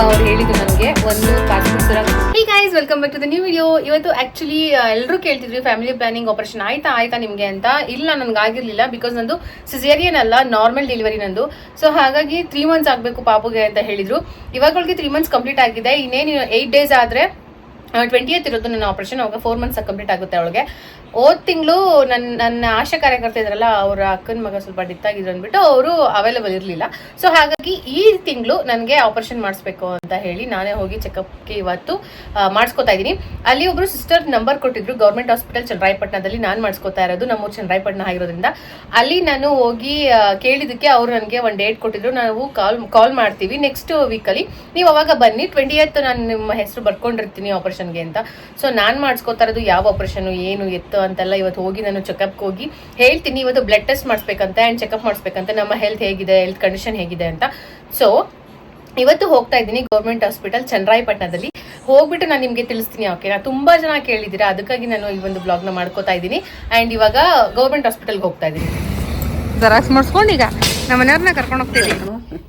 ಅವ್ರು ಹೇಳಿದ್ರು ನನಗೆ. ಒಂದು ಸರ hey guys welcome back to the new video ಇವತ್ತು ಆಕ್ಚುಲಿ ಎಲ್ಲರೂ ಕೇಳ್ತಿದ್ವಿ ಫ್ಯಾಮಿಲಿ ಪ್ಲಾನಿಂಗ್ ಆಪರೇಷನ್ ಆಯ್ತಾ ಆಯ್ತಾ ನಿಮಗೆ ಅಂತ. ಇಲ್ಲ, ನನಗೆ ಆಗಿರಲಿಲ್ಲ ಬಿಕಾಸ್ ನಂದು ಸಿಸೇರಿಯನ್ ಅಲ್ಲ ನಾರ್ಮಲ್ ಡೆಲಿವರಿ ನಂದು. ಸೊ ಹಾಗಾಗಿ ತ್ರೀ ಮಂತ್ಸ್ ಆಗಬೇಕು ಪಾಪುಗೆ ಅಂತ ಹೇಳಿದರು. ಇವಾಗ ಅವಳಿಗೆ ತ್ರೀ ಮಂತ್ಸ್ ಕಂಪ್ಲೀಟ್ ಆಗಿದೆ. ಇನ್ನೇನು ಏಯ್ಟ್ ಡೇಸ್ ಆದರೆ ಟ್ವೆಂಟಿ ಇರೋದು ನನ್ನ ಆಪರೇಷನ್ ಅವಾಗ ಫೋರ್ ಮಂತ್ಸ್ ಕಂಪ್ಲೀಟ್ ಆಗುತ್ತೆ ಅವಳಿಗೆ. ಹೋದ್ ತಿಂಗಳು ನನ್ನ ನನ್ನ ಆಶಾ ಕಾರ್ಯಕರ್ತ ಇದ್ರಲ್ಲ, ಅವರ ಅಕ್ಕನ ಮಗ ಸ್ವಲ್ಪ ಡಿತ್ತಾಗಿದ್ರು ಅಂದ್ಬಿಟ್ಟು ಅವರು ಅವೈಲೇಬಲ್ ಇರಲಿಲ್ಲ. ಸೊ ಹಾಗಾಗಿ ಈ ತಿಂಗಳು ನನಗೆ ಆಪರೇಷನ್ ಮಾಡಿಸ್ಬೇಕು ಅಂತ ಹೇಳಿ ನಾನೇ ಹೋಗಿ ಚೆಕಪ್ಗೆ ಇವತ್ತು ಮಾಡಿಸ್ಕೊತಾ ಇದ್ದೀನಿ. ಅಲ್ಲಿ ಒಬ್ರು ಸಿಸ್ಟರ್ ನಂಬರ್ ಕೊಟ್ಟಿದ್ರು ಗೌರ್ಮೆಂಟ್ ಹಾಸ್ಪಿಟಲ್ ಚನ್ನರಾಯಪಟ್ಟಣದಲ್ಲಿ ನಾನು ಮಾಡಿಸ್ಕೊತಾ ಇರೋದು, ನಮ್ಮೂರು ಚನ್ನರಾಯಪಟ್ಟಣ ಆಗಿರೋದ್ರಿಂದ. ಅಲ್ಲಿ ನಾನು ಹೋಗಿ ಕೇಳಿದಕ್ಕೆ ಅವರು ನನಗೆ ಒಂದು ಡೇಟ್ ಕೊಟ್ಟಿದ್ರು. ನಾವು ಕಾಲ್ ಕಾಲ್ ಮಾಡ್ತೀವಿ ನೆಕ್ಸ್ಟ್ ವೀಕಲ್ಲಿ ನೀವು ಅವಾಗ ಬನ್ನಿ ಟ್ವೆಂಟಿ ಏತ್ ನಾನು ನಿಮ್ಮ ಹೆಸರು ಬರ್ಕೊಂಡಿರ್ತೀನಿ ಆಪರೇಷನ್ಗೆ ಅಂತ. ಸೊ ನಾನು ಮಾಡಿಸ್ಕೊತಾ ಇರೋದು ಯಾವ ಆಪರೇಷನ್ ಏನು, ಎತ್ತು ಅಂತೆಲ್ಲ, ಇವತ್ತು ಹೋಗಿ ನಾನು ಚೆಕಪ್ಗೆ ಹೋಗಿ ಹೇಳ್ತೀನಿ, ಇವತ್ತು ಬ್ಲಡ್ ಟೆಸ್ಟ್ ಮಾಡಿಸ್ಬೇಕಂತ ಆ್ಯಂಡ್ ಚೆಕಪ್ ಮಾಡಿಸ್ಬೇಕಂತ, ನಮ್ಮ ಹೆಲ್ತ್ ಹೇಗಿದೆ ಹೆಲ್ತ್ ಕಂಡೀಷನ್ ಹೇಗಿದೆ ಅಂತ. ಸೊ ಇವತ್ತು ಹೋಗ್ತಾ ಇದ್ದೀನಿ ಗೌರ್ಮೆಂಟ್ ಹಾಸ್ಪಿಟಲ್ ಚನ್ನರಾಯಪಟ್ಟಣದಲ್ಲಿ ಹೋಗ್ಬಿಟ್ಟು ನಾನು ನಿಮಗೆ ತಿಳಿಸ್ತೀನಿ ಓಕೆನಾ ತುಂಬಾ ಜನ ಕೇಳಿದ್ದೀರಾ, ಅದಕ್ಕಾಗಿ ನಾನು ಈ ಒಂದು ಬ್ಲಾಗ್ನ ಮಾಡ್ಕೋತಾ ಇದ್ದೀನಿ. ಆ್ಯಂಡ್ ಇವಾಗ ಗೌರ್ಮೆಂಟ್ ಹಾಸ್ಪಿಟಲ್ಗೆ ಹೋಗ್ತಾ ಇದ್ದೀನಿ. ಜರಾಕ್ಸ್ ಮಾಡಿಸ್ಕೊಂಡು ಈಗ ನಮ್ಮ ಮನೆಯವ್ರನ್ನ ಕರ್ಕೊಂಡು ಹೋಗ್ತೀವಿ.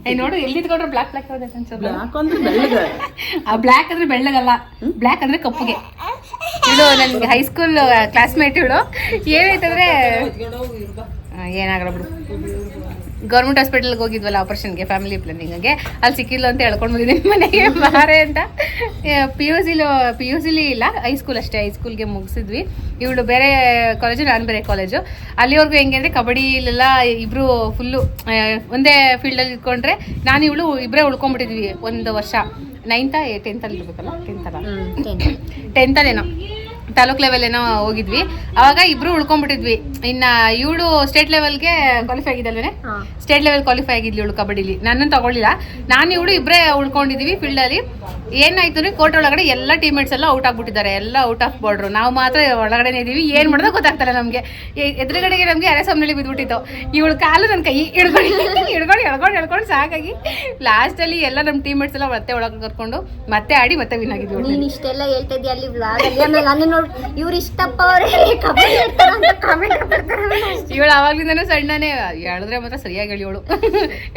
ಏ ನೋಡು ಎಲ್ಲಿ ಬ್ಲಾಕ್ ಬ್ಲಾಕ್ ಬ್ಲಾಕ್ ಅಂದ್ರೆ ಬೆಳ್ಳಗ. ಆ ಬ್ಲ್ಯಾಕ್ ಅಂದ್ರೆ ಬೆಳ್ಳಗಲ್ಲ. ಬ್ಲಾಕ್ ಅಂದ್ರೆ ಕಪ್ಪುಗೆ. ಇದು ನನ್ಗೆ ಹೈಸ್ಕೂಲ್ ಕ್ಲಾಸ್ಮೇಟ್ ಇವಳು. ಏನಾಯ್ತಂದ್ರೆ ಏನಾಗಲ್ಲ ಬಿಡು. ಗೌರ್ಮೆಂಟ್ ಹಾಸ್ಪಿಟಲ್ಗೆ ಹೋಗಿದ್ವಲ್ಲ ಆಪರೇಷನ್ಗೆ ಫ್ಯಾಮಿಲಿ ಪ್ಲಾನಿಂಗ್ಗೆ ಅಲ್ಲಿ ಸಿಕ್ಕಿಲ್ಲ ಅಂತ ಹೇಳ್ಕೊಂಡು ಬಂದಿದ್ದೀನಿ ಮನೆಗೆ. ಮಾರೆ ಅಂತ. ಪಿ ಯು ಸಿಲು ಪಿ ಯು ಸಿಲಿ ಇಲ್ಲ ಹೈಸ್ಕೂಲ್ ಅಷ್ಟೇ. ಹೈಸ್ಕೂಲ್ಗೆ ಮುಗಿಸಿದ್ವಿ. ಇವಳು ಬೇರೆ ಕಾಲೇಜು ನಾನು ಬೇರೆ ಕಾಲೇಜು ಅಲ್ಲಿವರೆಗೂ ಹೆಂಗೆ ಅಂದರೆ ಕಬಡ್ಡಿಲೆಲ್ಲ ಇಬ್ಬರು ಫುಲ್ಲು ಒಂದೇ ಫೀಲ್ಡಲ್ಲಿ ಇಟ್ಕೊಂಡ್ರೆ ನಾನು ಇವಳು ಇಬ್ಬರೇ ಉಳ್ಕೊಂಡ್ಬಿಟ್ಟಿದ್ವಿ ಒಂದು ವರ್ಷ. ನೈನ್ತಾ ಟೆಂತಲ್ಲಿ ಇರ್ಬೇಕಲ್ಲ? ಟೆಂತಲ್ಲ ಟೆಂತಲ್ಲೇನೋ ತಾಲೂಕ್ ಲೆವೆಲ್ ಏನೋ ಹೋಗಿದ್ವಿ. ಅವಾಗ ಇಬ್ರು ಉಳ್ಕೊಂಡ್ಬಿಟ್ಟಿದ್ವಿ. ಇನ್ನ ಇವಳು ಸ್ಟೇಟ್ ಲೆವೆಲ್ಗೆ ಕ್ವಾಲಿಫೈ ಆಗಿದ್ದಲ್ವೇನೆ? ಸ್ಟೇಟ್ ಲೆವೆಲ್ ಕ್ವಾಲಿಫೈ ಆಗಿದ್ಲಿ ಇವಳು ಕಬಡ್ಡಿಲಿ. ನನ್ನನ್ನು ತಗೊಳ್ಳಿಲ್ಲ. ನಾನು ಇವಳು ಇಬ್ಬರೇ ಉಳ್ಕೊಂಡಿದ್ವಿ ಫೀಲ್ಡ್ ಅಲ್ಲಿ. ಏನಾಯ್ತು ಅಂದ್ರೆ ಕೋರ್ಟ್ ಒಳಗಡೆ ಎಲ್ಲ ಟೀಮೇಟ್ಸ್ ಎಲ್ಲ ಔಟ್ ಆಗ್ಬಿಟ್ಟಿದ್ದಾರೆ ಎಲ್ಲ ಔಟ್ ಆಫ್ ಬಾರ್ಡ್ರು ನಾವು ಮಾತ್ರ ಒಳಗಡೆ ಇದೀವಿ ಏನ್ ಮಾಡೋದು ಗೊತ್ತಾಗ್ತಾರೆ ನಮ್ಗೆ. ಎದುರುಗಡೆಗೆ ನಮ್ಗೆ ಅರೆ ಸಮನಲ್ಲಿ ಬಿದ್ಬಿಟ್ಟಿತ್ತು. ಇವಳು ಕಾಲು ನನ್ನ ಕೈ ಹಿಡ್ಕೊಂಡು ಹಿಡ್ಕೊಂಡು ಎಳ್ಕೊಂಡು ಎಳ್ಕೊಂಡು ಸಾಕಾಗಿ ಲಾಸ್ಟ್ ಅಲ್ಲಿ ಎಲ್ಲ ನಮ್ಮ ಟೀಮೇಟ್ಸ್ ಎಲ್ಲ ಮತ್ತೆ ಒಳಗೆ ಕರ್ಕೊಂಡು ಮತ್ತೆ ಆಡಿ ಮತ್ತೆ ವಿನ್ ಆಗಿದ್ವಿ ನೀನು ಇಷ್ಟೆಲ್ಲ ಹೇಳ್ತಾ ಅಲ್ಲಿ ವ್ಲಾಗ್ ಅಲ್ಲಿ? ಆಮೇಲೆ ನಾನು ನೋಡಿ ಇವ್ರು ಇಷ್ಟಪ್ಪ ಅವ್ರೆ ಕಬಡ್ಡಿ ಅಂತ ಕಾಮೆಂಟ್ ಬರ್ತಾರೆ ಇವಳು ಅವಾಗ್ಲಿಂದನೂ ಸಣ್ಣನೇ ಹೇಳಿದ್ರೆ ಮಾತ್ರ ಸರಿಯಾಗಿ ಹೇಳಿ ಇವಳು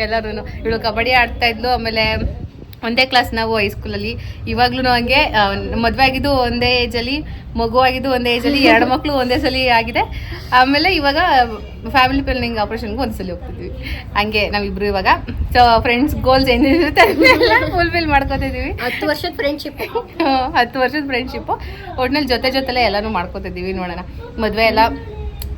ಎಲ್ಲರೂ ಇವಳು ಕಬಡ್ಡಿ ಆಡ್ತಾ ಇದ್ಲು ಆಮೇಲೆ ಒಂದೇ ಕ್ಲಾಸ್ ನಾವು ಹೈಸ್ಕೂಲಲ್ಲಿ ಇವಾಗ್ಲೂ ಹಂಗೆ ಮದುವೆ ಆಗಿದ್ದು ಒಂದೇ ಏಜಲ್ಲಿ ಮಗು ಆಗಿದ್ದು ಒಂದೇ ಏಜಲ್ಲಿ ಎರಡು ಮಕ್ಕಳು ಒಂದೇ ಸಲ ಆಗಿದೆ. ಆಮೇಲೆ ಇವಾಗ ಫ್ಯಾಮಿಲಿ ಪ್ಲಾನಿಂಗ್ ಆಪರೇಷನ್ಗೆ ಒಂದು ಸಲ ಹೋಗ್ತಿದ್ವಿ. ಹಂಗೆ ನಾವಿಬ್ರು ಇವಾಗ. ಸೊ ಫ್ರೆಂಡ್ಸ್ ಗೋಲ್ಸ್ ಏನಿರುತ್ತೆ ಫುಲ್ಫಿಲ್ ಮಾಡ್ಕೋತಿದ್ದೀವಿ. ಹತ್ತು ವರ್ಷದ ಫ್ರೆಂಡ್ಶಿಪ್ ಹತ್ತು ವರ್ಷದ ಫ್ರೆಂಡ್ಶಿಪ್ಪು ಒಟ್ನಲ್ಲಿ ಜೊತೆ ಜೊತೆಲೆ ಎಲ್ಲಾನು ಮಾಡ್ಕೋತಿದ್ದೀವಿ ನೋಡೋಣ. ಮದುವೆ ಎಲ್ಲ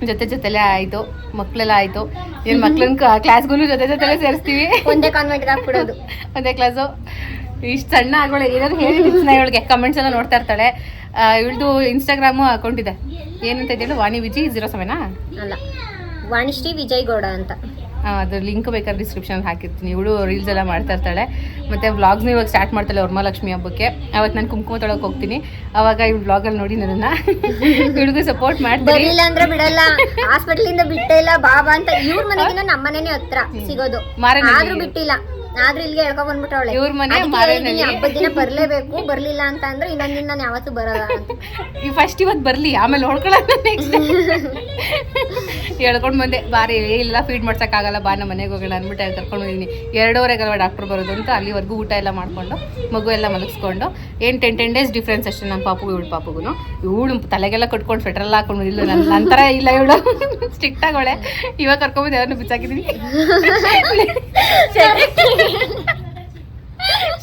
ಜೊತೆ ಜೊತೆಲೆ ಆಯಿತು ಮಕ್ಕಳೆಲ್ಲ ಆಯಿತು. ಏನ್ ಮಕ್ಳನ್ನ ಕ್ಲಾಸ್ಗೂ ಜೊತೆ ಜೊತೆಲೆ ಸೇರಿಸ್ತೀವಿ. ಒಂದೇ ಕಾನ್ವೆಂಟ್ ಹಾಕ್ಬಿಡೋದು. ಒಂದೇ ಕ್ಲಾಸು ಇಷ್ಟು ಸಣ್ಣ ಆಗೋಳೆ ಏನಾದ್ರು ಹೇಳಿ ಇವಳಿಗೆ. ಕಮೆಂಟ್ಸ್ ಎಲ್ಲ ನೋಡ್ತಾ ಇರ್ತಾಳೆ. ಇವಳ್ದು ಇನ್ಸ್ಟಾಗ್ರಾಮು ಅಕೌಂಟ್ ಇದೆ. ಏನಂತ ಇದೆಯಲ್ಲ ವಾಣಿ ವಿಜಿ ಜೀರೋ ಸೆವೆನಾ ಅಲ್ಲ. ವಾಣಿಶ್ರೀ ವಿಜಯ್ ಗೌಡ ಅಂತ. ಅದ್ರ ಲಿಂಕ್ ಬೇಕಾದ್ರೆ ಡಿಸ್ಕ್ರಿಪ್ಷನ್ ಹಾಕಿರ್ತೀನಿ. ಇವಳು ರೀಲ್ಸ್ ಎಲ್ಲ ಮಾಡ್ತಾ ಇರ್ತಾಳೆ. ಮತ್ತೆ ವ್ಲಾಗ್ಸ್ನ ಇವಾಗ ಸ್ಟಾರ್ಟ್ ಮಾಡ್ತಾಳೆ ವರಮಹಾಲಕ್ಷ್ಮಿ ಹಬ್ಬಕ್ಕೆ. ಅವತ್ತು ನಾನು ಕುಂಕುಮ ತೊಳಕ್ಕೆ ಹೋಗ್ತೀನಿ. ಅವಾಗ ಇವ್ ವ್ಲಾಗಲ್ಲಿ ನೋಡಿ ನನ್ನನ್ನು ಹುಡುಗ ಸಪೋರ್ಟ್ ಮಾಡ್ತೀನಿ. ಇಲ್ಲ ಅಂದ್ರೆ ಬಿಡಲ್ಲ. ಹಾಸ್ಪಿಟ್ಲಿಂದ ಇಂದ ಬಿಟ್ಟೇ ಇಲ್ಲ ಬಾಬಾ ಅಂತ ಇವ್ರ ಮನೆಗಿನ ನಮ್ಮ ಮನೆನೇ ಹತ್ರ ಸಿಗೋದು. ಆದ್ರೂ ಬಿಟ್ಟಿಲ್ಲ. ಆದ್ರೂ ಇಲ್ಲಿಗೆ ಹೇಳ್ಕೊಂಡ್ ಬಂದ್ಬಿಟ್ಟವಳೆ. ಇವ್ರ ಮನೆ ಮಾರನಹಳ್ಳಿ. ಹಬ್ಬದ ದಿನ ಬರ್ಲೇಬೇಕು ಬರ್ಲಿಲ್ಲ ಅಂತ ಅಂದ್ರೆ ಇನ್ನೊಂದಿನ ನಾನು ಯಾವತ್ತೂ ಬರಲ್ಲ ಅಂತ. ಈ ಫಸ್ಟ್ ಇವತ್ತು ಬರಲಿ ಆಮೇಲೆ ನೋಡ್ಕೊಳ್ಳೋಣ ನೆಕ್ಸ್ಟ್ ಹೇಳ್ಕೊಂಡು ಬಂದೆ ಬಾರಿ ಇಲ್ಲ ಫೀಡ್ ಮಾಡ್ಸೋಕ್ಕಾಗಲ್ಲ ಬಾ ನಮ್ಮ ಮನೆಗೆ ಹೋಗೋಣ ಅಂದ್ಬಿಟ್ಟು ಅಲ್ಲಿ ಕರ್ಕೊಂಡು ಹೋಗಿದ್ದೀನಿ ಎರಡೂವರೆಗಲ್ವ ಡಾಕ್ಟರ್ ಬರೋದು ಅಂತ ಅಲ್ಲಿವರೆಗೂ ಊಟ ಎಲ್ಲ ಮಾಡಿಕೊಂಡು ಮಗು ಎಲ್ಲ ಮಲಗಿಸ್ಕೊಂಡು. ಏನು ಟೆನ್ ಟೆನ್ ಡೇಸ್ ಡಿಫ್ರೆನ್ಸ್ ಅಷ್ಟೇ ನಮ್ಮ ಪಾಪು ಇವಳು ಪಾಪುಗೂ ಇವಳು ತಲೆಗೆಲ್ಲ ಕಟ್ಕೊಂಡು ಸ್ವೆಟರ್ ಎಲ್ಲ ಹಾಕೊಂಡು ಇಲ್ಲ ನನ್ನ ನಂತರ ಇಲ್ಲ ಇವಳು. ಸ್ಟ್ರಿಕ್ಟ್ ಆಗೋಳೆ ಇವಾಗ ಕರ್ಕೊಂಬಂದು ಯಾರನ್ನು ಬಿಚ್ಚಾಕಿದ್ದೀನಿ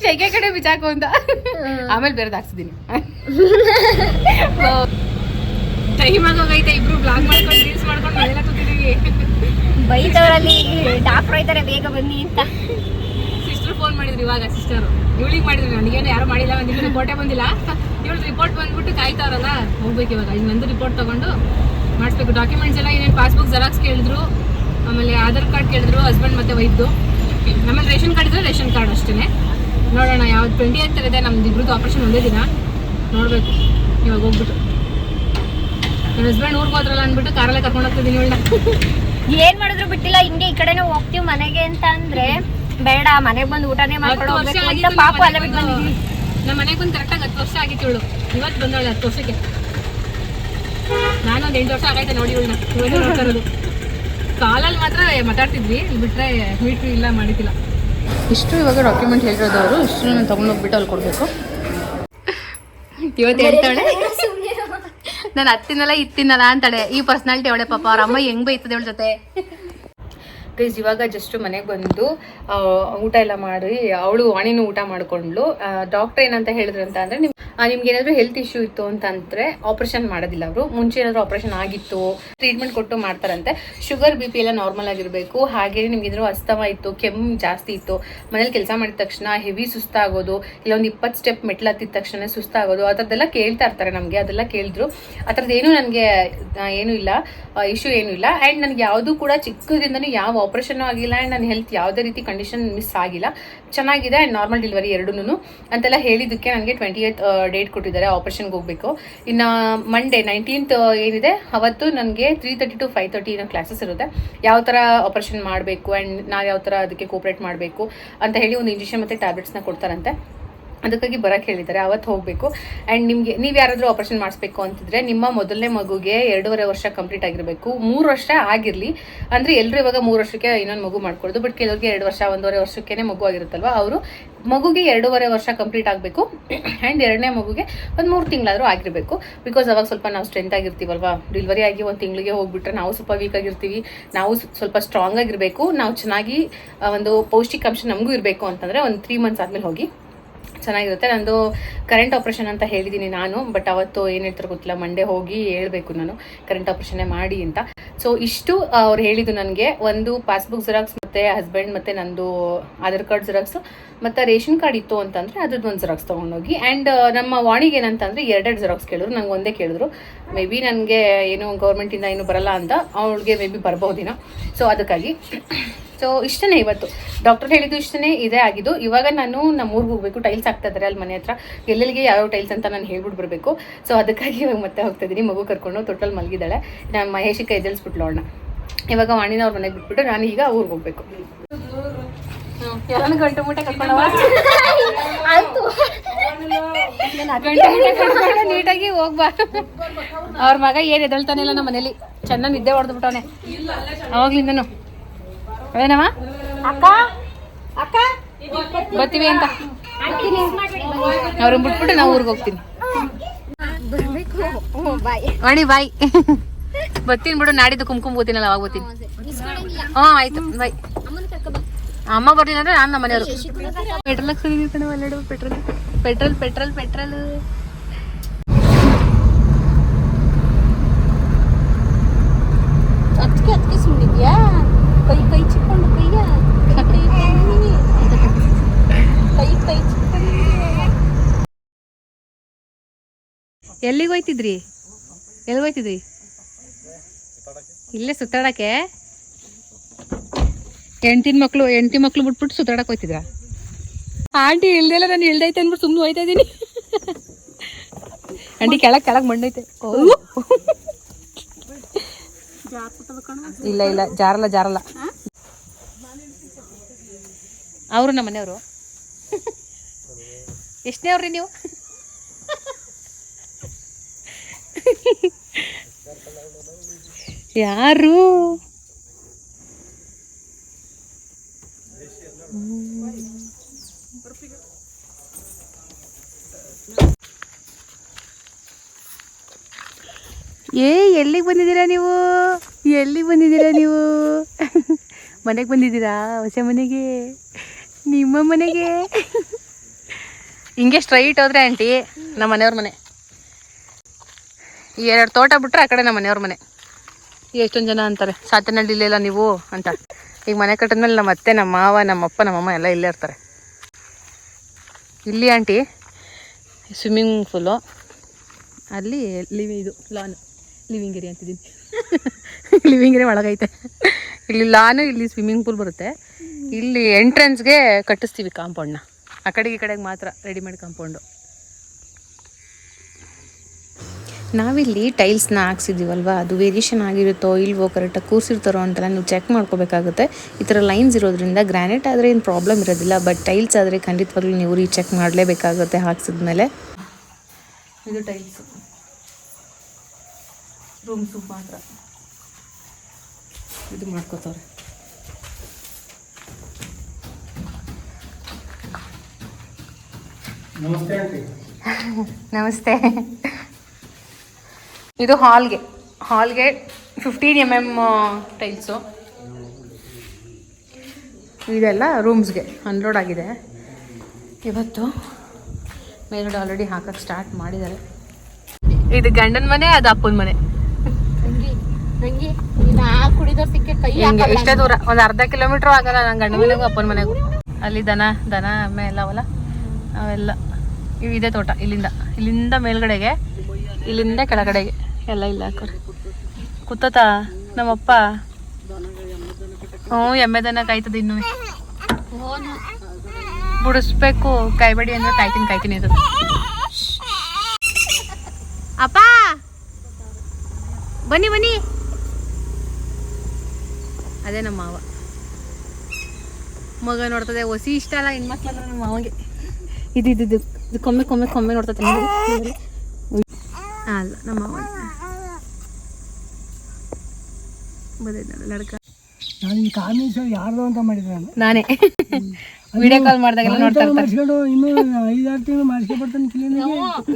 ಶೆಕೆ. ಕಡೆ ಬಿಚಾಕು ಅಂತ. ಆಮೇಲೆ ಬೇರೆ ಹಾಕ್ಸಿದೀನಿ. ಟೈಮ್ ಆಗೋಗೈತೆ ಇಬ್ರು ಬ್ಲಾಗ್ ಮಾಡ್ಕೊಂಡು ರೀಲ್ಸ್ ಮಾಡ್ಕೊಂಡು ಮನೆಲ್ಲ ಕೂತಿದೀವಿ ಬೈದವರಲ್ಲಿ ಡಾಕ್ಟರ್ ಇದ್ದಾರೆ ಬೇಗ ಬನ್ನಿ ಅಂತ. ಸಿಸ್ಟರ್ ಫೋನ್ ಮಾಡಿದ್ರು ಇವಾಗ ಸಿಸ್ಟರ್ ಇವಳಿಗೆ ಮಾಡಿದ್ರು ನನಗೇನು ಯಾರು ಮಾಡಿಲ್ಲ ಒಂದು ರಿಪೋರ್ಟೇ ಬಂದಿಲ್ಲ. ಇವಳು ರಿಪೋರ್ಟ್ ಬಂದ್ಬಿಟ್ಟು ಕಾಯ್ತಾವ್ರಲ್ಲ ಹೋಗ್ಬೇಕು ಇವಾಗ. ಇನ್ನೊಂದು ನಂದು ರಿಪೋರ್ಟ್ ತಗೊಂಡು ಮಾಡಿಸ್ಬೇಕು. ಡಾಕ್ಯುಮೆಂಟ್ಸ್ ಎಲ್ಲ ಏನೇನು ಪಾಸ್ಬುಕ್ ಜೆರಾಕ್ಸ್ ಕೇಳಿದ್ರು. ಆಮೇಲೆ ಆಧಾರ್ ಕಾರ್ಡ್ ಕೇಳಿದ್ರು ಹಸ್ಬೆಂಡ್ ಮತ್ತೆ ವೈದ್ಯು ಆಮೇಲೆ ರೇಷನ್ ಕಾರ್ಡ್ ಇದ್ರೆ ರೇಷನ್ ಕಾರ್ಡ್ ಅಷ್ಟೇ ನೋಡೋಣ ಯಾವ್ದು ಟ್ವೆಂಟಿ ಏತ್ ಇದೆ ನಮ್ದು ಇಬ್ರದ್ದು ಆಪರೇಷನ್ ಒಂದೇ ದಿನ. ನೋಡಬೇಕು ಇವಾಗ ಹೋಗ್ಬಿಟ್ಟು. ನನ್ನ ಹಸ್ಬೆಂಡ್ ಊರಿಗೆ ಹೋದ್ರಲ್ಲ ಅಂದ್ಬಿಟ್ಟು ಕಾರಲ್ಲೇ ಕರ್ಕೊಂಡು ಹೋಗ್ತಿದ್ದೀನಿ ಇವಳನ್ನ. ಏನ್ ಮಾಡಿದ್ರು ಬಿಟ್ಟಿಲ್ಲ ಹಿಂಗೆ ಈ ಕಡೆನೇ ಹೋಗ್ತೀವಿ ಮನೆಗೆ ಅಂತ ಅಂದ್ರೆ ಬೇಡ ಮನೆಗೆ ಬಂದು ಊಟನೇ ಮಾಡ್ಕೊಂಡು ಪಾಪ ಹೋಗ್ಬೇಕು. ಅಂತ ಅಲ್ಲೇ ಬಿಟ್ಟು ಬಂದಿದ್ವಿ ನಮ್ಮ ಮನೆಗೆ ಬಂದು ಕರೆಕ್ಟಾಗಿ ಹತ್ತು ವರ್ಷ ಆಗಿತ್ತು ಇವಳು. ಇವತ್ತು ಬಂದವಳೆ ಹತ್ತು ವರ್ಷಕ್ಕೆ. ನಾನು ಒಂದು ಎಂಟು ವರ್ಷ ಆಗೈತೆ ನೋಡಿ ಇವಳನ್ನ. ಇವಳು ನೋಡ್ತಾ ಇರೋದು. ಕಾಲಲ್ಲಿ ಮಾತ್ರ ಮಾತಾಡ್ತಿದ್ವಿ ಇಲ್ಲಿ ಬಿಟ್ರೆ ಮೀಟ್ರು ಇಲ್ಲ ಮಾಡಿದ್ದಿಲ್ಲ. ಇಷ್ಟು ಇವಾಗ ಡಾಕ್ಯುಮೆಂಟ್ ಹೇಳಿರೋದು ಅವರು ಇಷ್ಟು ನಾನು ತೊಗೊಂಡೋಗ್ಬಿಟ್ಟು ಅಲ್ಲಿ ಕೊಡಬೇಕು. ಇವತ್ತು ಹೇಳ್ತಾಳೆ? ನಾನು ಹತ್ತಿನಲ್ಲ ಇತ್ತಿನಲ್ಲ ಅಂತಾಳೆ. ಈ ಪರ್ಸ್ನಾಲಿಟಿ ಅವಳೆ ಪಾಪ ಅವ್ರ ಅಮ್ಮ ಹೆಂಗ್ ಬೈತದೆ ಅವಳ ಜೊತೆ? ಪ್ಲೀಸ್ ಇವಾಗ ಜಸ್ಟ್ ಮನೆಗೆ ಬಂದು ಊಟ ಎಲ್ಲ ಮಾಡಿ ಅವಳು ವಾಣಿನೂ ಊಟ ಮಾಡ್ಕೊಂಡ್ಲು ಡಾಕ್ಟರ್ ಏನಂತ ಹೇಳಿದ್ರು ಅಂತ ಅಂದ್ರೆ ನಿಮ್ ನಿಮ್ಗೆ ಏನಾದ್ರು ಹೆಲ್ತ್ ಇಶ್ಯೂ ಇತ್ತು ಅಂತಂದ್ರೆ ಆಪರೇಷನ್ ಮಾಡೋದಿಲ್ಲ ಅವರು. ಮುಂಚೆ ಏನಾದ್ರು ಆಪರೇಷನ್ ಆಗಿತ್ತು ಟ್ರೀಟ್ಮೆಂಟ್ ಕೊಟ್ಟು ಮಾಡ್ತಾರಂತೆ. ಶುಗರ್ ಬಿ ಪಿ ಎಲ್ಲ ನಾರ್ಮಲ್ ಆಗಿರಬೇಕು. ಹಾಗೆ ನಿಮ್ಗೆ ಏನಾದ್ರು ಅಸ್ತಮ ಇತ್ತು, ಕೆಮ್ಮು ಜಾಸ್ತಿ ಇತ್ತು, ಮನೇಲಿ ಕೆಲಸ ಮಾಡಿದ ತಕ್ಷಣ ಹೆವಿ ಸುಸ್ತಾಗೋದು ಇಲ್ಲ ಒಂದು ಇಪ್ಪತ್ತು ಸ್ಟೆಪ್ ಮೆಟ್ಲು ಹತ್ತಿದ ತಕ್ಷಣ ಸುಸ್ತಾಗೋದು, ಆ ಥರದ್ದೆಲ್ಲ ಕೇಳ್ತಾ ಇರ್ತಾರೆ ನಮಗೆ, ಅದೆಲ್ಲ ಕೇಳಿದ್ರು. ಆ ಥರದ್ದೇನು ನನಗೆ ಏನೂ ಇಲ್ಲ ಇಶ್ಯೂ ಏನೂ ಇಲ್ಲ. ಆ್ಯಂಡ್ ನನಗೆ ಯಾವುದೂ ಕೂಡ ಚಿಕ್ಕದ್ರಿಂದನೂ ಯಾವ ಆಪ್ರೇಷನ್ ಆಗಿಲ್ಲ ಆ್ಯಂಡ್ ನನ್ನ ಹೆಲ್ತ್ ಯಾವುದೇ ರೀತಿ ಕಂಡೀಷನ್ ಮಿಸ್ ಆಗಿಲ್ಲ. ಚೆನ್ನಾಗಿದೆ ಆ್ಯಂಡ್ ನಾರ್ಮಲ್ ಡೆಲಿವರಿ ಎರಡೂ ಅಂತೆಲ್ಲ ಹೇಳಿದ್ದಕ್ಕೆ ನನಗೆ ಟ್ವೆಂಟಿ ಏತ್ ಡೇಟ್ ಕೊಟ್ಟಿದ್ದಾರೆ, ಆಪರೇಷನ್ಗೆ ಹೋಗಬೇಕು. ಇನ್ನು ಮಂಡೇ ನೈನ್ಟೀನ್ತ್ ಏನಿದೆ, ಅವತ್ತು ನನಗೆ three thirty to five thirty ಏನೋ ಕ್ಲಾಸಸ್ ಇರುತ್ತೆ. ಯಾವ ಥರ ಆಪರೇಷನ್ ಮಾಡಬೇಕು ಆ್ಯಂಡ್ ನಾವು ಯಾವ ಥರ ಅದಕ್ಕೆ ಕೋಪ್ರೇಟ್ ಮಾಡಬೇಕು ಅಂತ ಹೇಳಿ ಒಂದು ಇಂಜೆಕ್ಷನ್ ಮತ್ತು ಟ್ಯಾಬ್ಲೆಟ್ಸ್ನ ಕೊಡ್ತಾರಂತೆ. ಅದಕ್ಕಾಗಿ ಬರಕ್ಕೆ ಹೇಳಿದ್ದಾರೆ, ಅವತ್ತು ಹೋಗಬೇಕು. ಆ್ಯಂಡ್ ನಿಮಗೆ, ನೀವು ಯಾರಾದರೂ ಆಪರೇಷನ್ ಮಾಡಿಸ್ಬೇಕು ಅಂತಿದ್ರೆ ನಿಮ್ಮ ಮೊದಲನೇ ಮಗುಗೆ ಎರಡೂವರೆ ವರ್ಷ ಕಂಪ್ಲೀಟ್ ಆಗಿರಬೇಕು. ಮೂರು ವರ್ಷ ಆಗಿರಲಿ. ಅಂದರೆ ಎಲ್ಲರೂ ಇವಾಗ ಮೂರು ವರ್ಷಕ್ಕೆ ಇನ್ನೊಂದು ಮಗು ಮಾಡ್ಕೊಡೋದು ಬಟ್ ಕೆಲವ್ರಿಗೆ ಎರಡು ವರ್ಷ, ಒಂದೂವರೆ ವರ್ಷಕ್ಕೇ ಮಗು ಆಗಿರುತ್ತಲ್ವ? ಅವರು ಮಗುಗೆ ಎರಡೂವರೆ ವರ್ಷ ಕಂಪ್ಲೀಟ್ ಆಗಬೇಕು. ಆ್ಯಂಡ್ ಎರಡನೇ ಮಗುಗೆ ಒಂದು ಮೂರು ತಿಂಗಳಾದರೂ ಆಗಿರಬೇಕು. ಬಿಕಾಸ್ ಅವಾಗ ಸ್ವಲ್ಪ ನಾವು ಸ್ಟ್ರೆಂತ್ ಆಗಿರ್ತೀವಲ್ವಾ? ಡೆಲಿವರಿ ಆಗಿ ಒಂದು ತಿಂಗಳಿಗೆ ಹೋಗ್ಬಿಟ್ರೆ ನಾವು ಸ್ವಲ್ಪ ವೀಕ್ ಆಗಿರ್ತೀವಿ. ನಾವು ಸ್ವಲ್ಪ ಸ್ಟ್ರಾಂಗ್ ಆಗಿರಬೇಕು. ನಾವು ಚೆನ್ನಾಗಿ ಒಂದು ಪೌಷ್ಟಿಕಾಂಶ ನಮಗೂ ಇರಬೇಕು ಅಂತಂದರೆ ಒಂದು ತ್ರೀ ಮಂತ್ಸ್ ಆದಮೇಲೆ ಹೋಗಿ ಚೆನ್ನಾಗಿರುತ್ತೆ. ನಂದು ಕರೆಂಟ್ ಆಪ್ರೇಷನ್ ಅಂತ ಹೇಳಿದ್ದೀನಿ ನಾನು ಬಟ್ ಅವತ್ತು ಏನು ಹೇಳ್ತಾರೆ ಗೊತ್ತಿಲ್ಲ. ಮಂಡೇ ಹೋಗಿ ಹೇಳ್ಬೇಕು ನಾನು ಕರೆಂಟ್ ಆಪ್ರೇಷನ್ನೇ ಮಾಡಿ ಅಂತ. ಸೊ ಇಷ್ಟು ಅವ್ರು ಹೇಳಿದ್ದು ನನಗೆ. ಒಂದು ಪಾಸ್ಬುಕ್ ಜೆರಾಕ್ಸ್ ಮತ್ತು ಹಸ್ಬೆಂಡ್ ಮತ್ತು ನಂದು ಆಧಾರ್ ಕಾರ್ಡ್ ಜೆರಾಕ್ಸು ಮತ್ತು ರೇಷನ್ ಕಾರ್ಡ್ ಇತ್ತು ಅಂತಂದರೆ ಅದ್ರದ್ದು ಒಂದು ಜೆರಾಕ್ಸ್ ತೊಗೊಂಡೋಗಿ ಆ್ಯಂಡ್ ನಮ್ಮ ವಾಣಿಗೆ ಏನಂತಂದರೆ ಎರಡೆರಡು ಜೆರಾಕ್ಸ್ ಕೇಳಿದ್ರು, ನಂಗೆ ಒಂದೇ ಕೇಳಿದ್ರು. ಮೇ ಬಿ ನನಗೆ ಏನು ಗೌರ್ಮೆಂಟಿಂದ ಏನು ಬರಲ್ಲ ಅಂತ ಅವಳಿಗೆ ಮೇ ಬಿ ಬರ್ಬೋದಿನ ಸೊ ಅದಕ್ಕಾಗಿ. ಸೊ ಇಷ್ಟನೇ ಇವತ್ತು. ಡಾಕ್ಟರ್ ಹೇಳಿದ್ದು ಇಷ್ಟನೇ, ಇದೇ ಆಗಿದ್ದು. ಇವಾಗ ನಾನು ನಮ್ಮ ಊರಿಗೆ ಹೋಗ್ಬೇಕು ಟೈಲ್ಸ್ ಆಗ್ತಾ ಅಲ್ಲಿ ಮನೆ ಹತ್ರ. ಎಲ್ಲೆಲ್ಲಿಗೆ ಯಾವ್ಯಾವ ಟೈಲ್ಸ್ ಅಂತ ನಾನು ಹೇಳ್ಬಿಟ್ಟು ಬರಬೇಕು. ಸೊ ಅದಕ್ಕಾಗಿ ಇವಾಗ ಮತ್ತೆ ಹೋಗ್ತಾ ಇದ್ದೀನಿ. ಮಗು ಕರ್ಕೊಂಡು ಟೋಟಲ್ ಮಲಗಿದ್ದಾಳೆ. ನಾನು ಮಹೇಶಿಕ ಎದ್ದೇಳಿಸ್ಬಿಟ್ಲು ಅವ್ಳನ್ನ. ಇವಾಗ ವಾಣಿನ ಅವ್ರ ಮನೆಗೆ ಬಿಟ್ಬಿಟ್ಟು ನಾನು ಈಗ ಊರಿಗೆ ಹೋಗ್ಬೇಕು. ಎಲ್ಲಾನು ಗಂಟು ಮೂಟೆ ನೀಟಾಗಿ ಹೋಗ್ಬಾ ಅವ್ರ ಮಗ ಏನ್ ಎದಳ್ತಾನೆ ಇಲ್ಲ ನಮ್ಮ ಮನೇಲಿ? ಚೆನ್ನಾಗಿ ನಿದ್ದೆ ಹೊಡೆದು ಬಿಟ್ಟವನೆ ಅವಾಗ್ಲಿಂದನು. ಅದೇನವ? ಅಕ್ಕ? ಅಕ್ಕ? ಬರ್ತೀವಿ ಅಂತ. ಅವ್ರನ್ನ ಬಿಟ್ಬಿಟ್ಟು ನಾವು ಊರಿಗೆ ಹೋಗ್ತೀನಿ. ಬಾಯ್ ವಾಣಿ ಬಾಯ್ ಬರ್ತೀನಿ ಬಿಡು ನಾಡಿದ್ದು ಕುಂಕುಮ ಹೋಗ್ತೀನಲ್ಲ ಅವಾಗ ಬರ್ತೀನಿ ಹ್ಞೂ ಆಯ್ತು ಕರ್ಕೊಬಾ ಅಮ್ಮ ಬರ್ಲಿಲ್ಲ ಅಂದ್ರೆ ನಾನು ನಮ್ಮ ಮನೆಯವರು ಪೆಟ್ರೋಲ್ ಹಾಕ್ಸಿದೀನಿ ಕಣ ಅಲ್ಲೆಡು ಪೆಟ್ರೋಲ್. Petrol petrol petrol. ಅದಕ್ಕೆ ಅದಕ್ಕೆ ಸುಮ್ಮನಿದ್ಯಾ ಕೈ ಕೈ ಚಿಕ್ಕೊಂಡು ಕೈಯ ಕೈ ಕೈ ಎಲ್ಲಿಗೆ ಹೋಯ್ತಿದ್ರಿ? ಎಲ್ಲಿ ಹೋಯ್ತಿದ್ರಿ? ಇಲ್ಲೇ ಸುತ್ತಾಡಕ್ಕೆ? ಎಂಟಿನ ಮಕ್ಳು ಎಂಟಿ ಮಕ್ಳು ಬಿಟ್ಬಿಟ್ಟು ಸುತ್ತಾಡಕ್ಕೆ ಹೋಯ್ತಿದ್ರ? ಆಂಟಿ ಇಳ್ದೆಲ್ಲ ನಾನು ಇಳ್ದೈತೆ ಅಂದ್ಬಿಟ್ಟು ಸುಮ್ಮನೆ ಹೋಯ್ತಾ ಇದ್ದೀನಿ. ಆಂಟಿ ಕೆಳಗ್ ಕೆಳಗೆ ಮಣ್ಣೈತೆ. ಇಲ್ಲ ಇಲ್ಲ ಜಾರಲ್ಲ ಜಾರಲ್ಲ. ಅವರು ನಮ್ಮ ಮನೆಯವರು? ಎಷ್ಟನೇ ಅವ್ರಿ ನೀವು? ಯಾರು? ಏ, ಎಲ್ಲಿಗೆ ಬಂದಿದ್ದೀರಾ ನೀವು? ಎಲ್ಲಿಗೆ ಬಂದಿದ್ದೀರಾ ನೀವು? ಮನೆಗೆ ಬಂದಿದ್ದೀರಾ? ಹೊಸ ಮನೆಗೆ? ನಿಮ್ಮ ಮನೆಗೆ? ಹಿಂಗೆ ಸ್ಟ್ರೈಟ್ ಹೋದ್ರೆ ಆಂಟಿ ನಮ್ಮ ಮನೆಯವ್ರ ಮನೆ ಎರಡು ತೋಟ ಬಿಟ್ರೆ ಆ ಕಡೆ ನಮ್ಮ ಮನೆಯವ್ರ ಮನೆ. ಎಷ್ಟೊಂದು ಜನ ಅಂತಾರೆ ಸಾತನಹಳ್ಳಿಲೆಲ್ಲ ನೀವು ಅಂತ. ಈಗ ಮನೆ ಕಟ್ಟಿದ್ಮೇಲೆ ನಮ್ಮ ಅತ್ತೆ, ನಮ್ಮ ಮಾವ, ನಮ್ಮ ನಮ್ಮಪ್ಪ ನಮ್ಮಮ್ಮ ಎಲ್ಲ ಇಲ್ಲೇ ಇರ್ತಾರೆ. ಇಲ್ಲಿ ಆಂಟಿ ಸ್ವಿಮ್ಮಿಂಗ್ ಫೂಲು ಅಲ್ಲಿ ಲಿವಿ ಇದು ಲಾನ್ ಲಿವಿಂಗ್ ಏರಿಯಾ ಅಂತಿದ್ದೀನಿ ಲಿವಿಂಗ್ ಏರಿಯಾ ಒಳಗೈತೆ. ಇಲ್ಲಿ ಲಾನು ಇಲ್ಲಿ ಸ್ವಿಮ್ಮಿಂಗ್ ಪೂಲ್ ಬರುತ್ತೆ. ಇಲ್ಲಿ ಎಂಟ್ರೆನ್ಸ್ಗೆ ಕಟ್ಟಿಸ್ತೀವಿ ಕಾಂಪೌಂಡ್ನ ಆ ಕಡೆಗೆ ಈ ಕಡೆಗೆ ಮಾತ್ರ ರೆಡಿಮೇಡ್ ಕಾಂಪೌಂಡು ನಾವಿಲ್ಲಿ ಟೈಲ್ಸ್ನ ಹಾಕ್ಸಿದ್ದೀವಲ್ವ? ಅದು ವೇರಿಯೇಷನ್ ಆಗಿರುತ್ತೋ ಇಲ್ವೋ ಕರೆಕ್ಟಾಗಿ ಕೂರಿಸಿರ್ತಾರೋ ಅಂತೆಲ್ಲ ನೀವು ಚೆಕ್ ಮಾಡ್ಕೋಬೇಕಾಗುತ್ತೆ. ಈ ಥರ ಲೈನ್ಸ್ ಇರೋದ್ರಿಂದ ಗ್ರಾನೈಟ್ ಆದರೆ ಏನು ಪ್ರಾಬ್ಲಮ್ ಇರೋದಿಲ್ಲ ಬಟ್ ಟೈಲ್ಸ್ ಆದರೆ ಖಂಡಿತವಾಗ್ಲೂ ನೀವು ರೀ ಚೆಕ್ ಮಾಡಲೇಬೇಕಾಗುತ್ತೆ ಹಾಕ್ಸಿದ್ಮೇಲೆ ಇದು ಟೈಲ್ಸ್. ರೂಮ್ಸು ಮಾತ್ರ. ಇದು ಮಾಡ್ಕೋತಾರೆ ನಮಸ್ತೆ ನಮಸ್ತೆ. ಇದು ಹಾಲ್ಗೆ ಹಾಲ್ಗೆ ಫಿಫ್ಟೀನ್ ಎಂ ಎಂ ಟೈಲ್ಸು ಇದೆಲ್ಲ ರೂಮ್ಸ್ಗೆ ಅನ್ಲೋಡ್ ಆಗಿದೆ. ಇವತ್ತು ಮೇಲ್ಗಡೆ ಆಲ್ರೆಡಿ ಹಾಕಕ್ಕೆ ಸ್ಟಾರ್ಟ್ ಮಾಡಿದ್ದಾರೆ. ಇದು ಗಂಡನ ಮನೆ ಅದು ಅಪ್ಪನ ಮನೆ. ಇಷ್ಟೇ ದೂರ ಒಂದು ಅರ್ಧ ಕಿಲೋಮೀಟರ್ ಆಗಲ್ಲ ನನ್ನ ಗಂಡನ ಮನೆಗೂ ಅಪ್ಪನ ಮನೆಗೂ. ಅಲ್ಲಿ ದನ ದನ ಎಮ್ಮೆ ಎಲ್ಲ ಅವಲ್ಲ ಅವೆಲ್ಲ. ಇವು ಇದೆ ತೋಟ ಇಲ್ಲಿಂದ ಇಲ್ಲಿಂದ ಮೇಲ್ಗಡೆಗೆ ಇಲ್ಲಿಂದ ಕೆಳಗಡೆಗೆ. ಎಲ್ಲ ಇಲ್ಲ ಹಾಕೋರಿ ಕೂತತ? ನಮ್ಮಪ್ಪ? ಹ್ಞೂ ಎಮ್ಮೆ ದನ ಕಾಯ್ತದ ಇನ್ನು. ಬಿಡಿಸ್ಬೇಕು ಕಾಯ್ಬೇಡಿ ಅಂದ್ರೆ ಕಾಯ್ತೀನಿ ಕಾಯ್ತೀನಿ ಅದು ಅಪ್ಪ! ಬನ್ನಿ ಬನ್ನಿ. ಅದೇ ನಮ್ಮ ಮಾವ. ಮಗ ನೋಡ್ತದೆ ಒಸಿ ಇಷ್ಟ ಅಲ್ಲ ಹೆಣ್ಮಕ್ಳು ಅಂದ್ರೆ ನಮ್ಮ ಮಾವಂಗೆ ಇದು ಇದು ಇದು. ಕೊಮ್ಮೆ ಕೊಮ್ಮೆ ಕೊಮ್ಮೆ ನೋಡ್ತದೆ. ನೋಡಿ, ನೋಡಿ. ಅಲ್ಲ ನಮ್ಮ ಮಾವ. ಲಡ್ಕ ನಾನು ಅಂತ ನಾನೇ. ವಿಡಿಯೋ ಕಾಲ್ ಇರ್ತಾರೆ.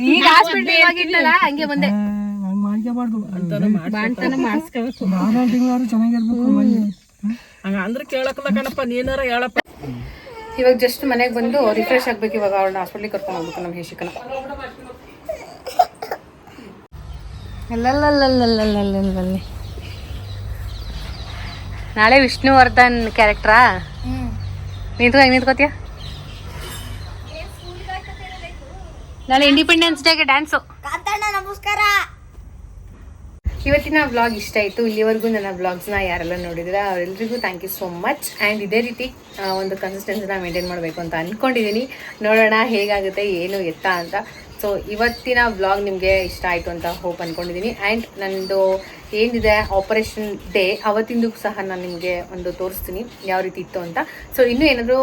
ಈಗ ನೀನಾರ ಹೇಳಪ್ಪ. ಇವಾಗ ಜಸ್ಟ್ ಮನೆಗೆ ಬಂದು ರಿಫ್ರೆಶ್ ಆಗ್ಬೇಕು ಇವಾಗ ಅವಳನ್ನ ಹಾಸ್ಪಿಟ್ಲಿಗೆ ಕರ್ಕೊಂಡು ಹೋಗ್ಬೇಕು ನಮ್ಮ ಹೇಶಿಕನ ನಾಳೆ ವಿಷ್ಣುವರ್ಧನ್ ಕ್ಯಾರೆಕ್ಟ್ರಾ ನಿಂತು ಹೆಂಗೆ ನಿಂತ್ಕೋತೀಯ? ನಾಳೆ ಇಂಡಿಪೆಂಡೆನ್ಸ್ ಡೇಗೆ ಡ್ಯಾನ್ಸು ನಮಸ್ಕಾರ. ಇವತ್ತಿನ ವ್ಲಾಗ್ ಇಷ್ಟ ಆಯಿತು. ಇಲ್ಲಿವರೆಗೂ ನನ್ನ ವ್ಲಾಗ್ಸ್ನ ಯಾರೆಲ್ಲ ನೋಡಿದ್ರ ಅವರೆಲ್ಲರಿಗೂ thank you so much and ಇದೇ ರೀತಿ ಒಂದು ಕನ್ಸಿಸ್ಟೆನ್ಸಿನ ಮೇಂಟೈನ್ ಮಾಡಬೇಕು ಅಂತ ಅಂದ್ಕೊಂಡಿದ್ದೀನಿ ನೋಡೋಣ ಹೇಗಾಗುತ್ತೆ ಏನು ಎತ್ತ ಅಂತ. ಸೊ ಇವತ್ತಿನ ವ್ಲಾಗ್ ನಿಮಗೆ ಇಷ್ಟ ಆಯಿತು ಅಂತ ಹೋಪ್ ಅಂದ್ಕೊಂಡಿದ್ದೀನಿ ಆ್ಯಂಡ್ ನನ್ನದು ಏನಿದೆ ಆಪರೇಷನ್ ಡೇ ಅವತ್ತಿಂದು ಸಹ ನಾನು ನಿಮಗೆ ಒಂದು ತೋರಿಸ್ತೀನಿ ಯಾವ ರೀತಿ ಇತ್ತು ಅಂತ. ಸೊ ಇನ್ನೂ ಏನಾದರೂ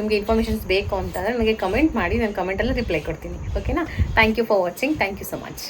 ನಿಮಗೆ ಇನ್ಫಾರ್ಮೇಷನ್ಸ್ ಬೇಕು ಅಂತಂದರೆ ನನಗೆ ಕಮೆಂಟ್ ಮಾಡಿ, ನಾನು ಕಮೆಂಟಲ್ಲಿ ರಿಪ್ಲೈ ಕೊಡ್ತೀನಿ. ಓಕೆನಾ thank you for watching thank you so much